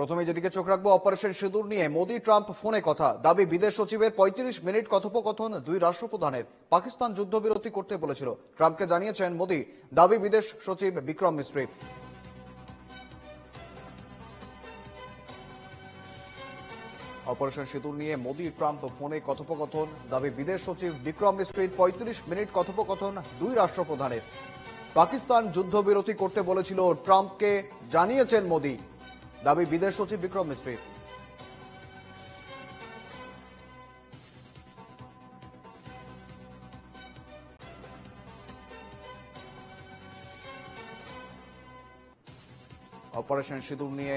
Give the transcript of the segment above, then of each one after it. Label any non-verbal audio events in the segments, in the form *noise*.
প্রথমে যেদিকে চোখ রাখব, অপারেশন সিঁদুর নিয়ে। মোদি, ট্রাম্প, ফোনে কথা। দাবি, বিদেশ সচিবের পঁয়ত্রিশ মিনিট কথোপকথন দুই রাষ্ট্রপ্রধানের। পাকিস্তান যুদ্ধবিরতি করতে বলেছিল। ট্রাম্পকে জানিয়েছেন মোদি। দাবি, বিদেশ সচিব বিক্রম মিস্ত্রি। অপারেশন সিঁদুর নিয়ে মোদি, ট্রাম্প, ফোনে কথোপকথন। দাবি, বিদেশ সচিব বিক্রম মিস্ত্রির পঁয়ত্রিশ মিনিট কথোপকথন দুই রাষ্ট্রপ্রধানের। পাকিস্তান যুদ্ধবিরতি করতে বলেছিল ট্রাম্পকে। জানিয়েছেন মোদি। দাবি বিদেশ সচিব বিক্রম মিস্ত্রি। অপারেশন সিঁদুর নিয়ে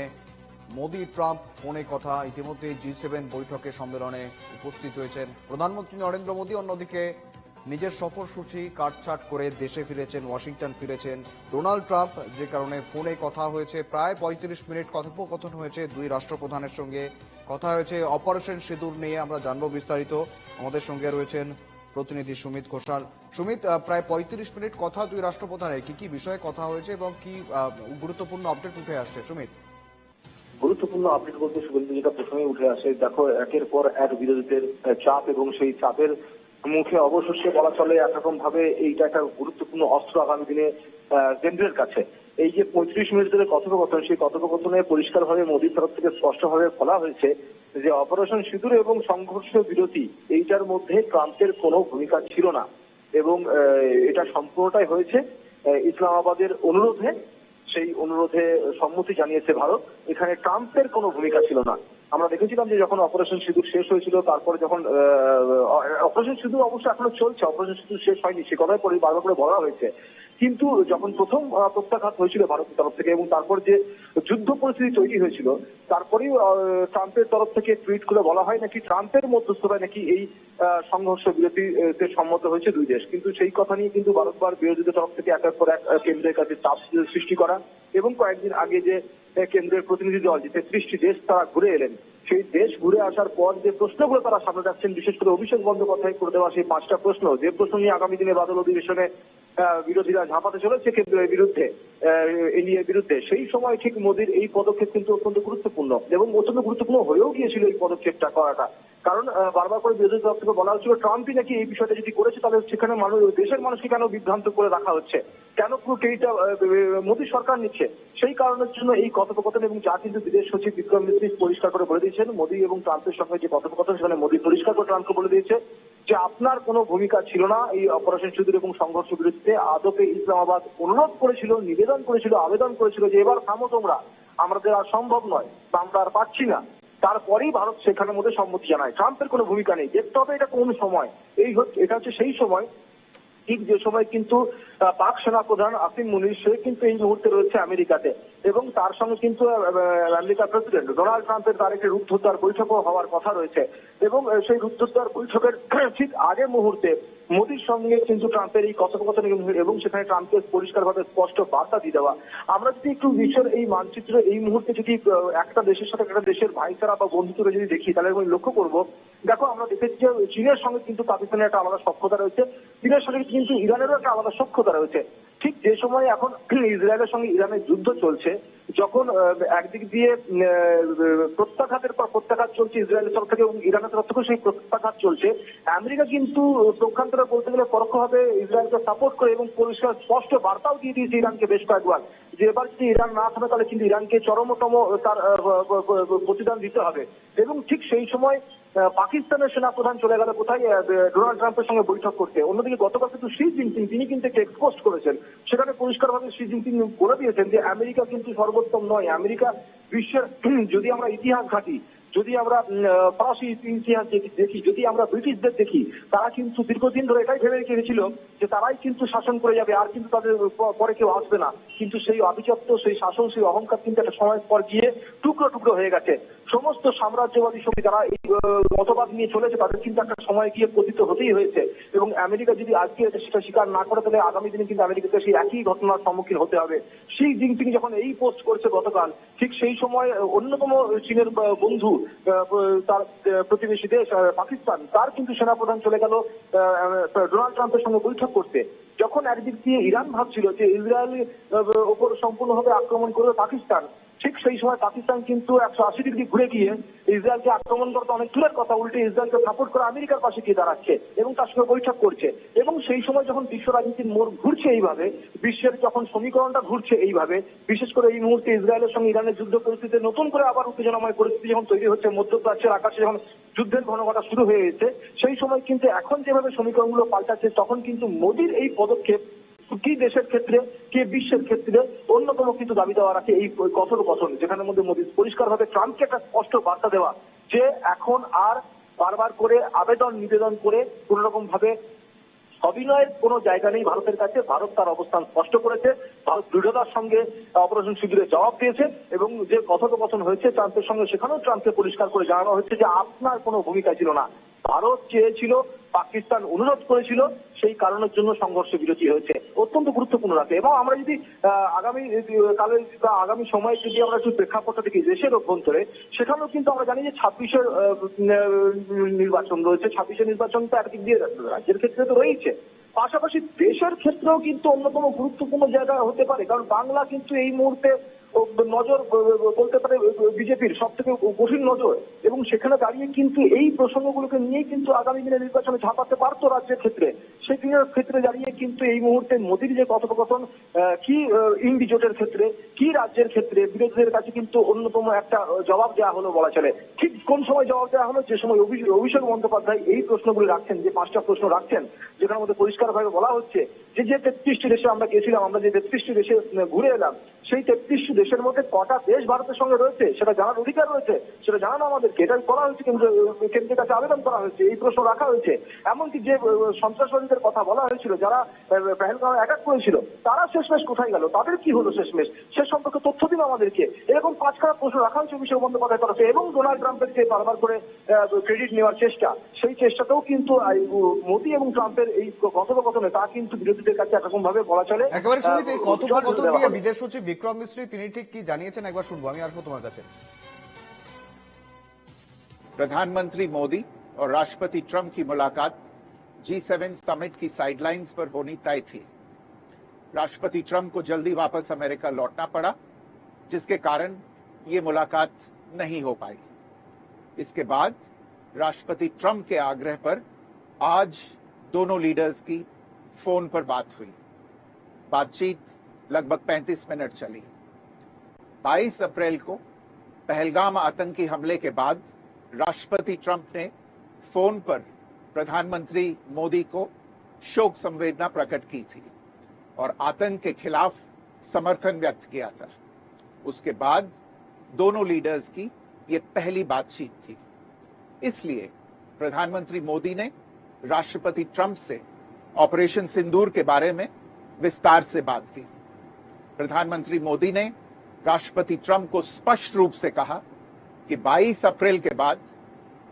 মোদি, ট্রাম্প ফোনে কথা। ইতিমধ্যে জি সেভেন বৈঠকে সম্মেলনে উপস্থিত হয়েছেন প্রধানমন্ত্রী নরেন্দ্র মোদী। অন্যদিকে নিজের সফরসূচি কাটছাট করে দেশে ফিরেছেন, ওয়াশিংটন ফিরেছেন। ডোনাল্ড ট্রাম্প, যে কারণে ফোনে কথা হয়েছে, প্রায় পঁয়ত্রিশ মিনিট কথোপকথন হয়েছে দুই রাষ্ট্রপ্রধানের সঙ্গে। কথা হয়েছে অপারেশন সিঁদুর নিয়ে, আমরা জানব বিস্তারিত। আমাদের সঙ্গে রয়েছেন প্রতিনিধি সুমিত ঘোষাল। সুমিত প্রায় পঁয়ত্রিশ মিনিট কথা দুই রাষ্ট্রপ্রধানের। কি কি বিষয়ে কথা হয়েছে এবং কি গুরুত্বপূর্ণ আপডেট উঠে আসছে? সুমিত। গুরুত্বপূর্ণ আপডেট বলতে শুভেন্দু যেটা প্রথমে উঠে আসে, দেখো একের পর এক বিরোধীদের চাপ এবং সেই চাপের মুখে অবশেষে বলা চলে একরকম ভাবে এইটা একটা গুরুত্বপূর্ণ অস্ত্র আগামী দিনে কেন্দ্রের কাছে। এই যে পঁয়ত্রিশ মিনিট ধরে কথোপকথন, সেই কথোপকথনে পরিষ্কারভাবে মোদীর তরফ থেকে স্পষ্টভাবে বলা হয়েছে যে অপারেশন সিঁদুর এবং সংঘর্ষ বিরতি, এইটার মধ্যে ট্রাম্পের কোনো ভূমিকা ছিল না। এবং এটা সম্পূর্ণটাই হয়েছে ইসলামাবাদের অনুরোধে। সেই অনুরোধে সম্মতি জানিয়েছে ভারত। এখানে ট্রাম্পের কোনো ভূমিকা ছিল না। আমরা দেখেছিলাম যে যখন অপারেশন সিঁদুর শেষ হয়েছিল, তারপরে যখন অপারেশন সিঁদুর অবশ্য এখনও চলছে অপারেশন সিঁদুর শেষ হয়নি, সে কথাই পরে বারবার করে বলা হয়েছে। কিন্তু যখন প্রথম প্রত্যাঘাত হয়েছিল ভারতের তরফ থেকে এবং তারপর যে যুদ্ধ পরিস্থিতি তৈরি হয়েছিল তারপরেই ট্রাম্পের তরফ থেকে টুইট করে বলা হয় নাকি ট্রাম্পের মধ্যস্থতায় নাকি এই সংঘর্ষ বিরতিতে সম্মত হয়েছে দুই দেশ। কিন্তু সেই কথা নিয়ে কিন্তু বারবার বিরোধীদের তরফ থেকে একের পর এক কেন্দ্রের কাছে চাপ সৃষ্টি করা এবং কয়েকদিন আগে যে কেন্দ্রের প্রতিনিধি দল যে তেত্রিশটি দেশ তারা ঘুরে এলেন। সেই দেশ ঘুরে আসার পর যে প্রশ্নগুলো তারা সামনে রাখছেন, বিশেষ করে অভিষেক বন্দ্যোপাধ্যায় করে দেওয়া সেই পাঁচটা প্রশ্ন, যে প্রশ্ন নিয়ে আগামী দিনে বাদল অধিবেশনে বিরোধীরা ঝাঁপাতে চলেছে কেন্দ্রের বিরুদ্ধে এনডিএর বিরুদ্ধে। সেই সময় ঠিক মোদীর এই পদক্ষেপ কিন্তু অত্যন্ত গুরুত্বপূর্ণ এবং অত্যন্ত গুরুত্বপূর্ণ হয়েও গিয়েছিল এই পদক্ষেপটা করাটা। কারণ বারবার করে বিরোধী তরফ থেকে বলা হচ্ছিল, ট্রাম্পই নাকি এই বিষয়টা যদি করেছে, তাহলে সেখানে মানুষ, দেশের মানুষকে কেন বিভ্রান্ত করে রাখা হচ্ছে? কেন পুরো মোদী সরকার নিচ্ছে? সেই কারণের জন্য এই কথোপকথন এবং যা কিন্তু বিদেশ সচিব বিক্রম মিস্ত্রি পরিষ্কার করে বলে দিয়েছেন, মোদী এবং ট্রাম্পের সঙ্গে যে কথোপকথন, সেখানে মোদী পরিষ্কার করে ট্রাম্পকে বলে দিয়েছে যে আপনার কোনো ভূমিকা ছিল না এই অপারেশন সিঁদুর এবং সংঘর্ষ বিরতিতে আদপে ইসলামাবাদ অনুরোধ করেছিল, নিবেদন করেছিল, আবেদন করেছিল যে এবার থামো তোমরা। আমাদের আর সম্ভব নয়, বা আমরা আর পাচ্ছি না। তারপরেই ভারত সেখানের মধ্যে সম্মতি জানায়। ট্রাম্পের কোনো ভূমিকা নেই। দেখতে হবে এটা কোন সময়। এই হচ্ছে, এটা হচ্ছে সেই সময়। ঠিক যে সময় কিন্তু পাক সেনা প্রধান আসিম মুনির, সে কিন্তু এই মুহূর্তে রয়েছে আমেরিকাতে। এবং তার সঙ্গে কিন্তু আমেরিকার প্রেসিডেন্ট ডোনাল্ড ট্রাম্পের তার একটি রুদ্ধদ্বার বৈঠকও হওয়ার কথা রয়েছে। এবং সেই রুদ্ধদ্বার বৈঠকের *clears throat* ঠিক আগের মুহূর্তে মোদীর সঙ্গে কিন্তু ট্রাম্পের এই কথোপকথন এবং- এবং সেখানে ট্রাম্পকে পরিষ্কারভাবে স্পষ্ট বার্তা দিয়ে দেওয়া। আমরা যদি একটু বিশ্বের এই মানচিত্র এই মুহূর্তে যদি একটা দেশের সাথে একটা দেশের ভাইচারা বা বন্ধুত্ব যদি দেখি, তাহলে আমি লক্ষ্য করব, দেখো আমরা দেখেছি যে চীনের সঙ্গে কিন্তু পাকিস্তানের একটা আলাদা সক্ষতা রয়েছে। চীনের সঙ্গে কিন্তু ইরানেরও একটা আলাদা সক্ষতা রয়েছে। ঠিক যে সময় এখন ইসরায়েলের সঙ্গে ইরানের যুদ্ধ চলছে, যখন একদিক দিয়ে প্রত্যাঘাতের পর প্রত্যাঘাত চলছে ইসরায়েলের তরফ থেকে এবং ইরানের তরফ থেকেও সেই প্রত্যাঘাত চলছে, আমেরিকা কিন্তু প্রক্ষান্তরে বলতে গেলে পরোক্ষভাবে ইসরায়েলকে সাপোর্ট করে এবং পরিষ্কার স্পষ্ট বার্তাও দিয়ে দিয়েছে ইরানকে বেশ কয়েকবার। যে এবার যদি ইরান না থামে, তাহলে কিন্তু ইরানকে চরমতম তার প্রতিদান দিতে হবে। এবং ঠিক সেই সময় পাকিস্তানের পাকিস্তানের সেনাপ্রধান চলে গেল কোথায়? ডোনাল্ড ট্রাম্পের সঙ্গে বৈঠক করতে। অন্যদিকে গতকাল কিন্তু শি জিনপিং, তিনি কিন্তু একটা এক্সপোস্ট করেছেন। সেখানে পরিষ্কারভাবে শি জিনপিং বলে দিয়েছেন যে, আমেরিকা কিন্তু সর্বোত্তম নয়। আমেরিকা বিশ্বের, *clears throat* যদি আমরা ইতিহাস ঘাঁটি যদি আমরা ফরাসি ইতিহাস দেখি- যদি আমরা ব্রিটিশদের দেখি, তারা কিন্তু দীর্ঘদিন ধরে এটাই ভেবে রেখেছিল যে তারাই কিন্তু শাসন করে যাবে, আর কিন্তু তাদের পরে কেউ আসবে না। কিন্তু সেই আভিজাত্য, সেই শাসন, সেই অহংকার কিন্তু একটা সময় পর গিয়ে টুকরো টুকরো হয়ে গেছে। সমস্ত সাম্রাজ্যবাদী শক্তি যারা এই মতবাদ নিয়ে চলেছে, তাদের কিন্তু একটা সময় গিয়ে পতিত হতেই হয়েছে। এবং আমেরিকা যদি আজকে সেটা স্বীকার না করে, তাহলে আগামী দিনে কিন্তু আমেরিকাকে সেই একই ঘটনার সম্মুখীন হতে হবে। শি জিনপিং যখন এই পোস্ট করছে গতকাল, ঠিক সেই সময় অন্যতম চীনের বন্ধু তার প্রতিবেশী দেশ পাকিস্তান, তার কিন্তু সেনাপ্রধান চলে গেল ডোনাল্ড ট্রাম্পের সঙ্গে বৈঠক করতে। যখন একদিক দিয়ে ইরান ভাবছিল যে ইসরায়েল ওপর সম্পূর্ণভাবে আক্রমণ করবে পাকিস্তান ঠিক সেই সময় পাকিস্তান কিন্তু একশো আশি ডিগ্রি ঘুরে গিয়ে ইসরায়েলকে আক্রমণ করতে অনেক দূরের কথা, উল্টে ইসরায়েলকে সাপোর্ট করে আমেরিকার পাশে গিয়ে দাঁড়াচ্ছে এবং তার সঙ্গে বৈঠক করছে। এবং সেই সময় যখন বিশ্ব রাজনীতির মোড় ঘুরছে এইভাবে, বিশ্বের যখন সমীকরণটা ঘুরছে এইভাবে, বিশেষ করে এই মুহূর্তে ইসরায়েলের সঙ্গে ইরানের যুদ্ধ পরিস্থিতিতে নতুন করে আবার উত্তেজনাময় পরিস্থিতি যখন তৈরি হচ্ছে মধ্যপ্রাচ্যের আকাশে যখন যুদ্ধের ঘনঘটা শুরু হয়ে গেছে সেই সময় কিন্তু এখন যেভাবে সমীকরণগুলো পাল্টাচ্ছে, তখন কিন্তু মোদির এই পদক্ষেপ কি দেশের ক্ষেত্রে, কি বিশ্বের ক্ষেত্রে অন্যতম কিছু দাবি দেওয়া রাখে এই কথোপকথন যেখানের মধ্যে মোদী পরিষ্কারভাবে ট্রাম্পকে একটা স্পষ্ট বার্তা দেওয়া, যে এখন আর বারবার করে আবেদন, নিবেদন করে কোন রকম ভাবে অভিনয়ের কোনো জায়গা নেই ভারতের কাছে। ভারত তার অবস্থান স্পষ্ট করেছে। ভারত দৃঢ়তার সঙ্গে অপারেশন শিবিরে জবাব দিয়েছে এবং যে কথোপকথন হয়েছে ট্রাম্পের সঙ্গে সেখানেও ট্রাম্পকে পরিষ্কার করে জানানো হয়েছে যে আপনার কোনো ভূমিকা ছিল না। ভারত চেয়েছিল, পাকিস্তান অনুরোধ করেছিল, সেই কারণের জন্য সংঘর্ষ বিরতি হয়েছে। অত্যন্ত গুরুত্বপূর্ণ রাখে এবং আমরা যদি আগামী কালে বা আগামী সময়ে যদি আমরা একটু প্রেক্ষাপটটা দেখি, দেশের অভ্যন্তরে, সেখানেও কিন্তু আমরা জানি যে ছাব্বিশের নির্বাচন রয়েছে। ছাব্বিশের নির্বাচন তো একদিক দিয়ে রাজ্যের ক্ষেত্রে তো রয়েছে পাশাপাশি দেশের ক্ষেত্রেও কিন্তু অন্যতম গুরুত্বপূর্ণ জায়গা হতে পারে। কারণ বাংলা কিন্তু এই মুহূর্তে নজর বলতে পারে বিজেপির সব থেকে কঠিন নজর। এবং সেখানে দাঁড়িয়ে কিন্তু এই প্রসঙ্গগুলোকে নিয়ে কিন্তু আগামী দিনে নির্বাচনে ঝাঁপাতে পারতো রাজ্যের ক্ষেত্রে। দিনের ক্ষেত্রে দাঁড়িয়ে কিন্তু এই মুহূর্তে মোদীর যে কথোপকথন কি ইন্ডি জোটের ক্ষেত্রে, কি রাজ্যের ক্ষেত্রে, বিরোধীদের কাছে কিন্তু অন্যতম একটা জবাব দেওয়া হলো বলা চলে। ঠিক কোন সময় জবাব দেওয়া হলো? যে সময় অভি- অভিষেক বন্দ্যোপাধ্যায় এই প্রশ্নগুলি রাখছেন, যে পাঁচটা প্রশ্ন রাখছেন যেখানে মধ্যে পরিষ্কারভাবে বলা হচ্ছে যে যে তেত্রিশটি দেশে আমরা গেছিলাম আমরা যে তেত্রিশটি দেশে ঘুরে এলাম, সেই তেত্রিশটি দেশের মধ্যে কটা দেশ ভারতের সঙ্গে রয়েছে সেটা জানার অধিকার রয়েছে সেটা জানানো আমাদেরকে। এটা করা হয়েছে কেন্দ্র কেন্দ্রের কাছে আবেদন করা হয়েছে এই প্রশ্ন রাখা হয়েছে। এমনকি যে সন্ত্রাসবাদীদের কথা বলা হয়েছিল যারা পেহেলগাঁও অ্যাটাক করেছিল তারা শেষমেশ কোথায় গেল? তাদের কি হলো শেষমেশ? সে সম্পর্কে তথ্য দিন আমাদেরকে। এরকম পাঁচ খারাপ প্রশ্ন রাখা হয়েছে অভিষেক বন্দ্যোপাধ্যায় তরফে এবং ডোনাল্ড ট্রাম্পের যে বারবার করে ক্রেডিট নেওয়ার চেষ্টা সেই চেষ্টাতেও কিন্তু মোদি এবং ট্রাম্পের এই কথোপকথনে তা কিন্তু বিরোধীদের কাছে একরকম ভাবে বলা চলে। একেবারে নিয়ে হবে। বিদেশ সচিব বিক্রম মিশ্রী তিনি ঠিক কি জানিয়েছেন একবার শুনবো আমি আসবো তোমার কাছে प्रधानमंत्री मोदी और राष्ट्रपति ट्रंप की मुलाकात जी सेवन समिट की साइडलाइंस पर होनी तय थी राष्ट्रपति ट्रंप को जल्दी वापस अमेरिका लौटना पड़ा जिसके कारण ये मुलाकात नहीं हो पाई इसके बाद राष्ट्रपति ट्रंप के आग्रह पर आज दोनों लीडर्स की फोन पर बात हुई बातचीत लगभग 35 मिनट चली 22 अप्रैल को पहलगाम आतंकी हमले के बाद राष्ट्रपति ट्रंप ने फ़ोन पर प्रधानमंत्री मोदी को शोक संवेदना प्रकट की थी और आतंक के खिलाफ समर्थन व्यक्त किया था। उसके बाद दोनों लीडर्स की ये पहली बातचीत थी। इसलिए प्रधानमंत्री मोदी ने राष्ट्रपति ट्रंप से ऑपरेशन सिंदूर के बारे में विस्तार से बात की। प्रधानमंत्री मोदी ने राष्ट्रपति ट्रंप को स्पष्ट रूप से कहा कि 22 अप्रैल के बाद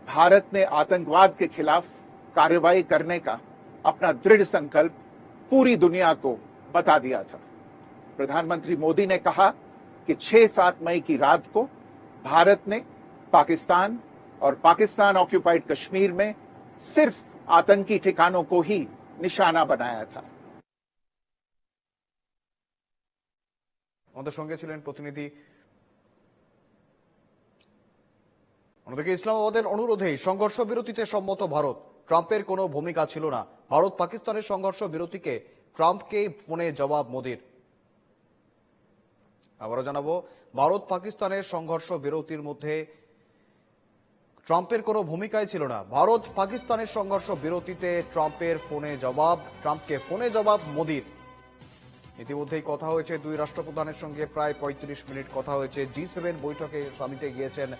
भारत ने आतंकवाद के खिलाफ कार्रवाई करने का अपना दृढ़ संकल्प पूरी दुनिया को बता दिया था। प्रधानमंत्री मोदी ने कहा कि 6-7 मई की रात को भारत ने पाकिस्तान और पाकिस्तान ऑक्यूपाइड कश्मीर में सिर्फ़ आतंकी ठिकानों को ही निशाना बनाया था। আমাদের সঙ্গে ছিলেন প্রতিনিধি অন্যদিকে ইসলামাবাদের অনুরোধেই সংঘর্ষ বিরতিতে সম্মত ভারত। ট্রাম্পের কোনো ভূমিকা ছিল না। ভারত পাকিস্তানের সংঘর্ষ বিরতিকে ট্রাম্পকে ফোনে জবাব মোদির। আবারও জানাব, ভারত পাকিস্তানের সংঘর্ষ বিরতির মধ্যে ট্রাম্পের কোনো ভূমিকাই ছিল না। ভারত পাকিস্তানের সংঘর্ষ বিরতিতে ট্রাম্পের ফোনে জবাব, ট্রাম্পকে ফোনে জবাব মোদির। ইতিমধ্যেই কথা হয়েছে, দুই রাষ্ট্রপ্রধানের সঙ্গে প্রায় পঁয়ত্রিশ মিনিট কথা হয়েছে। জি সেভেন বৈঠকে সামিটে গিয়েছেন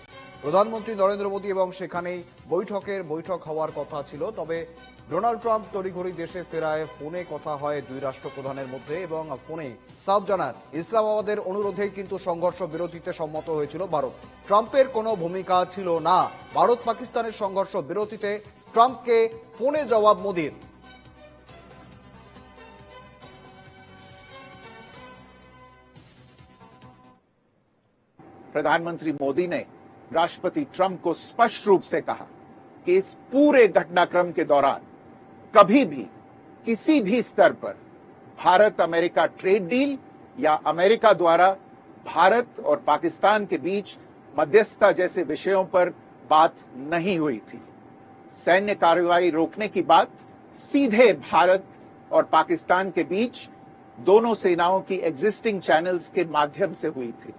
প্রধানমন্ত্রী নরেন্দ্র মোদী এবং সেখানেই বৈঠকের বৈঠক হওয়ার কথা ছিল। তবে ডোনাল্ড ট্রাম্প তড়িঘড়ি দেশে ফেরায় ফোনে কথা হয় দুই রাষ্ট্রপ্রধানের মধ্যে এবং ফোনে সাফ জানান, ইসলামাবাদের অনুরোধেই কিন্তু সংঘর্ষ বিরতিতে সম্মত হয়েছিল ভারত। ট্রাম্পের কোনো ভূমিকা ছিল না। ভারত পাকিস্তানের সংঘর্ষ বিরতিতে ট্রাম্পকে ফোনে জবাব মোদীর। प्रधानमंत्री मोदी ने राष्ट्रपति ट्रंप को स्पष्ट रूप से कहा कि इस पूरे घटनाक्रम के दौरान कभी भी, किसी भी स्तर पर भारत अमेरिका ट्रेड डील या अमेरिका द्वारा भारत और पाकिस्तान के बीच मध्यस्थता जैसे विषयों पर बात नहीं हुई थी। सैन्य कार्रवाई रोकने की बात सीधे भारत और पाकिस्तान के बीच दोनों सेनाओं की एग्जिस्टिंग चैनल्स के माध्यम से हुई थी।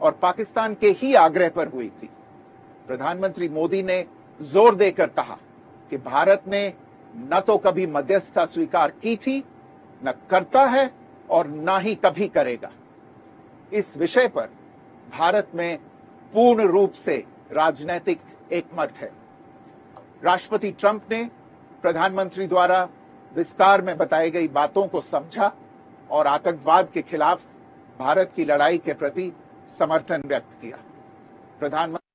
और पाकिस्तान के ही आग्रह पर हुई थी। प्रधानमंत्री मोदी ने ज़ोर देकर कहा कि भारत ने न तो कभी मध्यस्थता स्वीकार की थी, न करता है और न ही कभी करेगा। इस विषय पर भारत में पूर्ण रूप से राजनीतिक एकमत है। राष्ट्रपति ट्रंप ने प्रधानमंत्री द्वारा विस्तार में बताई गई बातों को समझा और आतंकवाद के खिलाफ भारत की लड़ाई के प्रति समर्थन व्यक्त किया प्रधानमंत्री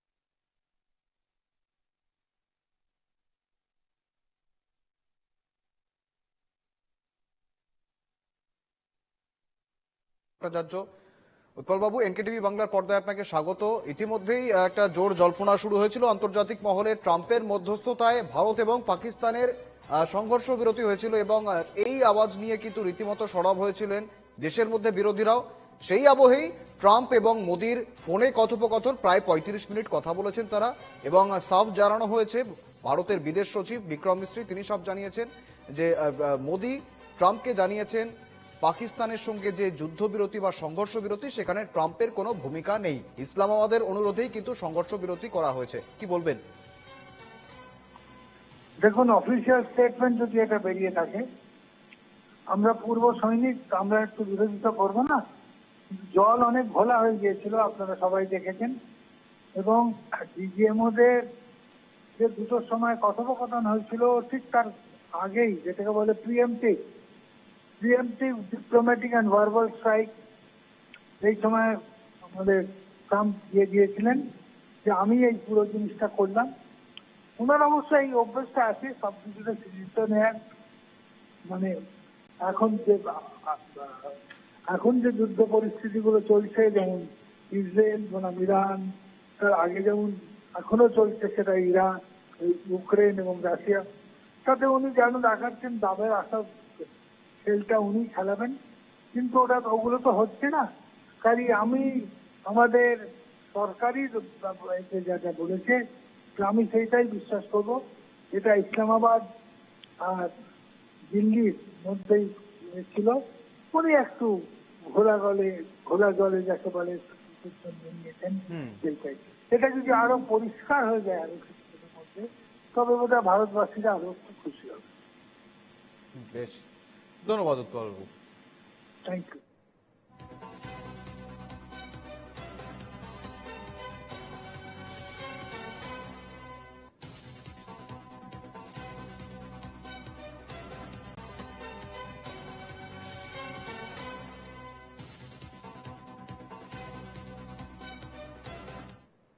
ভট্টাচার্য উৎপলবাবু এনকেটিভি বাংলার পর্দায় আপনাকে স্বাগত ইতিমধ্যেই একটা জোর জল্পনা শুরু হয়েছিল আন্তর্জাতিক মহলে ট্রাম্পের মধ্যস্থতায় ভারত এবং পাকিস্তানের আহ, সংঘর্ষ বিরতি হয়েছিল এবং আহ, এই আওয়াজ নিয়ে কিন্তু রীতিমতো সরব হয়েছিলেন দেশের মধ্যে বিরোধীরাও সেই আবহেই ট্রাম্প এবং মোদির ফোনে কথোপকথন প্রায় পঁয়ত্রিশ মিনিট কথা বলেছেন তারা এবং সাফ জানানো হয়েছে, ভারতের বিদেশ সচিব বিক্রম মিস্ত্রি তিনি সব জানিয়েছেন যে মোদি ট্রাম্পকে জানিয়েছেন পাকিস্তানের সঙ্গে যে যুদ্ধবিরতি বা সংঘর্ষ বিরতি সেখানে ট্রাম্পের কোনো ভূমিকা নেই। ইসলামাবাদের অনুরোধেই কিন্তু সংঘর্ষ বিরতি করা হয়েছে। কি বলবেন? দেখুন অফিসিয়াল স্টেটমেন্ট যদি এটা বেরিয়ে থাকে, আমরা পূর্ব সৈনিক, আমরা একটু বিরোধিতা করব না? জল অনেক ঘোলা হয়ে গিয়েছিল, আপনারা সবাই দেখেছেন। এবং ডিজিএমওদের যে দুটোর সময় কথোপকথন হয়েছিল, ঠিক তার আগেই, যেটাকে বলে preemptive preemptive diplomatic and verbal strike সেই সময় আমাদের ট্রাম্প দিয়ে দিয়েছিলেন যে আমি এই পুরো জিনিসটা করলাম। ওনার অবশ্য এই অভ্যেসটা আছে, সব কিছুতে সিদ্ধান্ত নেয়ার। মানে এখন যে এখন যে যুদ্ধ পরিস্থিতিগুলো চলছে, যেমন ইসরায়েল বনাম ইরান তার আগে যেমন এখনও চলছে সেটা ইরান, ইউক্রেন এবং রাশিয়া, তাতে উনি যেন দেখাচ্ছেন দাবের আশা, খেলটা উনি খেলাবেন। কিন্তু ওটা ওগুলো তো হচ্ছে না। কাজে আমি আমাদের সরকারি যে যা বলেছে, আমি সেইটাই বিশ্বাস করব। এটা ইসলামাবাদ আর দিল্লির মধ্যেই ছিল। উনি একটু ঘোলা গলে ঘোলা জলে যাকে বলে সেটা নিয়েছেন এটা যদি আরও পরিষ্কার হয়ে যায় আরও কিছুদিনের মধ্যে তবে বোধহয় ভারতবাসীরা আরও একটু খুশি হবে। বেশ। ধন্যবাদ উৎপলবাবু থ্যাংক ইউ